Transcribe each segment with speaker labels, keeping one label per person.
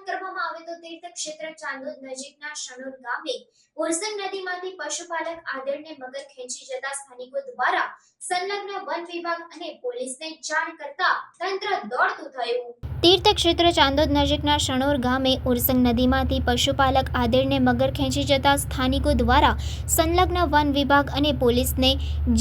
Speaker 1: જણાવવામાં આવે તો તીર્થ ક્ષેત્ર ચાંદોદ નજીકના શણોર ગામે ઉરસંગ નદીમાંથી પશુપાલક આદરને મગર ખેંચી જતા સ્થાનિકો દ્વારા સંલગ્ન વન વિભાગ અને પોલીસને જાણ કરતા તંત્ર દોડતું થયું. તીર્થક્ષેત્ર ચાંદોદ નજીકના શણોર ગામે ઉરસંગ નદીમાંથી પશુપાલક આદેરને મગર ખેંચી જતા સ્થાનિકો દ્વારા સંલગ્ન વન વિભાગ અને પોલીસને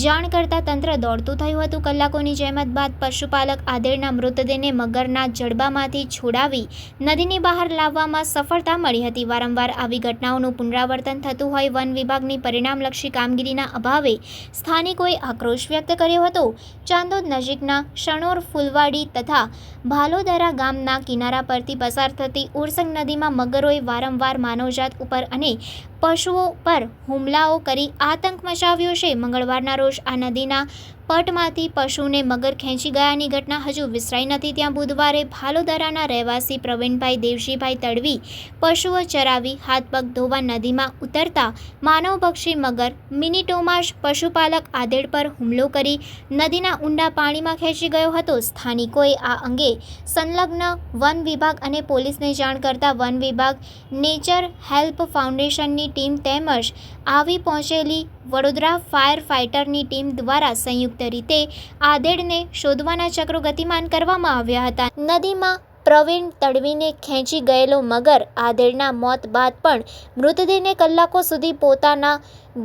Speaker 1: જાણ કરતા તંત્ર દોડતું થયું હતું. કલાકોની જહેમત બાદ પશુપાલક આદેરના મૃતદેહને મગરના જડબામાંથી છોડાવી નદીની બહાર લાવવામાં સફળતા મળી હતી. વારંવાર આવી ઘટનાઓનું પુનરાવર્તન થતું હોય વન વિભાગની પરિણામલક્ષી કામગીરીના અભાવે સ્થાનિકોએ આક્રોશ વ્યક્ત કર્યો હતો. ચાંદોદ નજીકના શણોર ફૂલવાડી તથા ભાલોદરા ગામના કિનારા પરથી પસાર થતી ઉરસંગ નદીમાં મગરોએ વારંવાર માનવજાત ઉપર અને પશુઓ પર હુમલાઓ કરી આતંક મચાવ્યો છે. મંગળવારના રોજ આ નદીના પટમાંથી પશુને મગર ખેંચી ગયાની ઘટના હજુ વિસરાઈ નથી. ત્યાં બુધવારે ભાલોદરાના રહેવાસી પ્રવીણભાઈ દેવજીભાઈ તડવી પશુઓ ચરાવી હાથ પગ ધોવા નદીમાં ઉતરતા માનવભક્ષી મગર મિનિટોમાં જ પશુપાલક આદેડ પર હુમલો કરી નદીના ઊંડા પાણીમાં ખેંચી ગયો હતો. સ્થાનિકોએ આ અંગે સંલગ્ન વન વિભાગ અને પોલીસને જાણ કરતા વન વિભાગ નેચર હેલ્પ ફાઉન્ડેશનની ટીમ તેમજ આવી પહોંચેલી વડોદરા ફાયર ફાઇટરની ટીમ દ્વારા સંયુક્ત રીતે આદેડને શોધવાના ચક્રો ગતિમાન કરવામાં આવ્યા હતા. નદીમાં પ્રવીણ તડવીને ખેંચી ગયેલો મગર આદેડના મોત બાદ પણ મૃતદેહને કલાકો સુધી પોતાના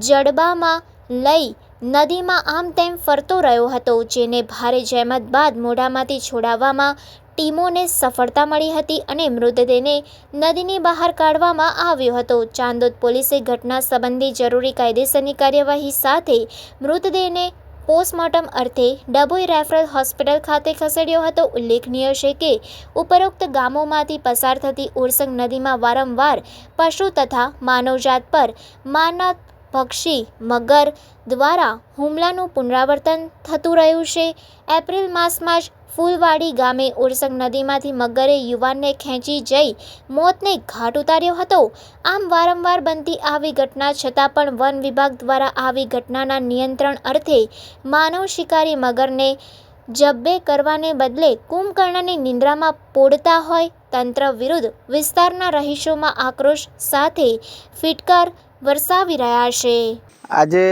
Speaker 1: જડબામાં લઈ નદીમાં આમ તેમ ફરતો રહ્યો હતો, જેને ભારે જહેમત બાદ મોઢામાંથી છોડાવવામાં ટીમોને સફળતા મળી હતી અને મૃતદેહને નદીની બહાર કાઢવામાં આવ્યો હતો. ચાંદોદ પોલીસે ઘટના સંબંધી જરૂરી કાયદેસરની કાર્યવાહી સાથે મૃતદેહને પોસ્ટમોર્ટમ અર્થે ડભોઈ રેફરલ હોસ્પિટલ ખાતે ખસેડ્યો હતો. ઉલ્લેખનીય છે કે, ઉપરોક્ત ગામોમાંથી પસાર થતી ઉરસંગ નદીમાં વારંવાર પશુ તથા માનવજાત પર માનવ પક્ષી, મગર દ્વારા હુમલાનું પુનરાવર્તન થતું રહ્યું છે. એપ્રિલ માસમાં જ ફૂલવાડી ગામે ઉરસંગ નદીમાંથી મગરે યુવાનને ખેંચી જઈ મોતને ઘાટ ઉતાર્યો હતો. આમ વારંવાર બનતી આવી ઘટના છતાં પણ વન વિભાગ દ્વારા આવી ઘટનાના નિયંત્રણ અર્થે માનવ શિકારી મગરને જબ્બે કરવાને બદલે કુંભકર્ણની નિંદ્રામાં પોડતા હોય તંત્ર વિરુદ્ધ વિસ્તારના રહીશોમાં આક્રોશ સાથે ફિટકાર વરસાવી રહ્યા છે.
Speaker 2: આજે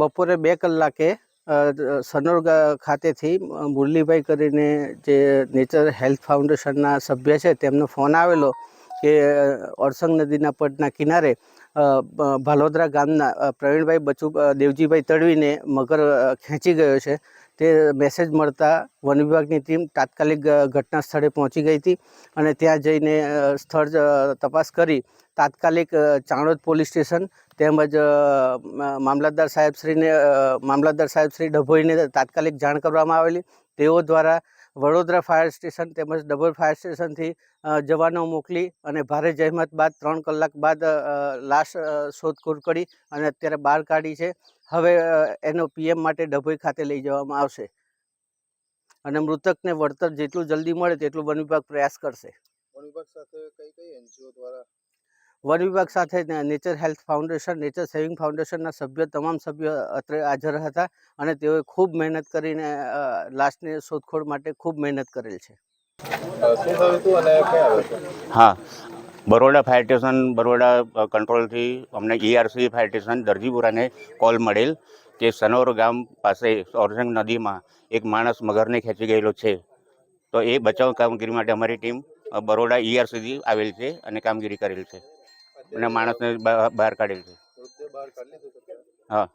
Speaker 2: બપોરે બે કલાકે સનોર ખાતેથી મુરલીભાઈ કરીને જે નેચર હેલ્થ ફાઉન્ડેશનના સભ્ય છે, તેમનો ફોન આવેલો કે ઓરસંગ નદીના પટના કિનારે ભાલોદરા ગામના પ્રવીણભાઈ બચુ દેવજીભાઈ તળવીને મગર ખેંચી ગયો છે. તે મેસેજ મળતા વન વિભાગની ટીમ તાત્કાલિક ઘટના સ્થળે પહોંચી ગઈ હતી અને ત્યાં જઈને સ્થળ તપાસ કરી. તાત્કાલિક ચાણોદ પોલીસ સ્ટેશન તેમજ મામલતદાર સાહેબશ્રીને મામલતદાર સાહેબશ્રી ડભોઈને તાત્કાલિક જાણ કરવામાં આવેલી. તેઓ દ્વારા વડોદરા ફાયર સ્ટેશન તેમજ ડબલ ફાયર સ્ટેશનથી જવાનો મોકલી અને ભારે જહેમત બાદ ત્રણ કલાક બાદ લાશ શોધખોળ કરી અને અત્યારે બહાર કાઢી છે. હવે એનો પીએમ માટે ડભોઈ ખાતે લઈ જવામાં આવશે. અને મૃતકને વળતર જેટલું જલ્દી મળે તેટલું વન વિભાગ પ્રયાસ કરશે.
Speaker 3: વન વિભાગ સાથે કઈ કઈ એનજીઓ દ્વારા
Speaker 2: વન વિભાગ સાથે nature health foundation nature saving ફાઉન્ડેશનના સભ્ય તમામ સભ્ય અત્રે હાજર હતા અને તેઓએ ખૂબ મહેનત કરીને લાશની શોધખોળ માટે ખૂબ મહેનત કરેલ છે.
Speaker 4: હા. બરોડા ફાયર સ્ટેશન બરોડા કંટ્રોલથી અમને ઈઆરસી ફાયર સ્ટેશન દરજીપુરાને કોલ મળેલ કે સનોર ગામ પાસે ઓરસંગ નદીમાં એક માણસ મગરને ખેંચી ગયેલો છે. તો એ બચાવ કામગીરી માટે અમારી ટીમ બરોડા ઈઆરસીથી આવેલ છે અને કામગીરી કરેલ છે. અને માણસને બહાર કાઢેલ છે હા.